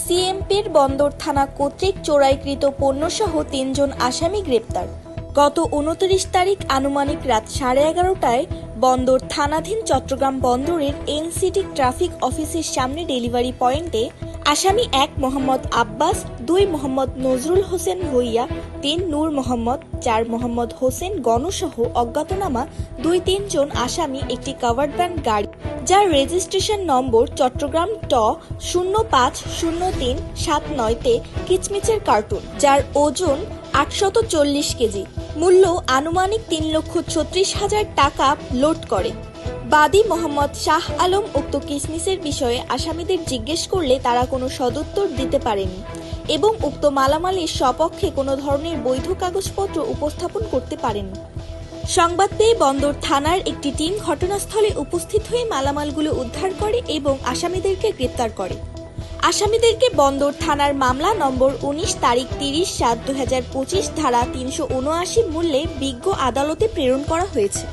সিএমপির বন্দর থানা কর্তৃক চোরাইকৃত পণ্যসহ তিনজন আসামি গ্রেপ্তার। গত উনত্রিশ তারিখ আনুমানিক রাত সাড়ে এগারোটায় বন্দর থানাধীন চট্টগ্রাম বন্দরের এনসিটি ট্রাফিক অফিসের সামনে ডেলিভারি পয়েন্টে আসামি এক মোহাম্মদ আব্বাস, দুই মোহাম্মদ নজরুল হোসেন ভুইয়া, তিন নূর মোহাম্মদ, চার মোহাম্মদ হোসেন গণসহ অজ্ঞাতনামা, দুই তিনজন আসামি একটি কাভার্ড ভ্যান গাড়ি যার রেজিস্ট্রেশন নম্বর চট্টগ্রাম ট শূন্য পাঁচ শূন্য তিন সাত নয়তে কিচমিচের কার্টুন, যার ওজন আটশত চল্লিশ কেজি। মূল্য আনুমানিক তিন লক্ষ ছত্রিশ হাজার টাকা লোড করে। বাদী মোহাম্মদ শাহ আলম উক্ত কিসমিসের বিষয়ে আসামিদের জিজ্ঞেস করলে তারা কোনো সদুত্তর দিতে পারেনি এবং উক্ত মালামালের সপক্ষে কোনো ধরনের বৈধ কাগজপত্র উপস্থাপন করতে পারেনি। সংবাদ পেয়ে বন্দর থানার একটি টিম ঘটনাস্থলে উপস্থিত হয়ে মালামালগুলো উদ্ধার করে এবং আসামিদেরকে গ্রেপ্তার করে। আসামিদেরকে বন্দর থানার মামলা নম্বর উনিশ তারিখ তিরিশ সাত দু ধারা তিনশো উনআশি মূল্যে বিজ্ঞ আদালতে প্রেরণ করা হয়েছে।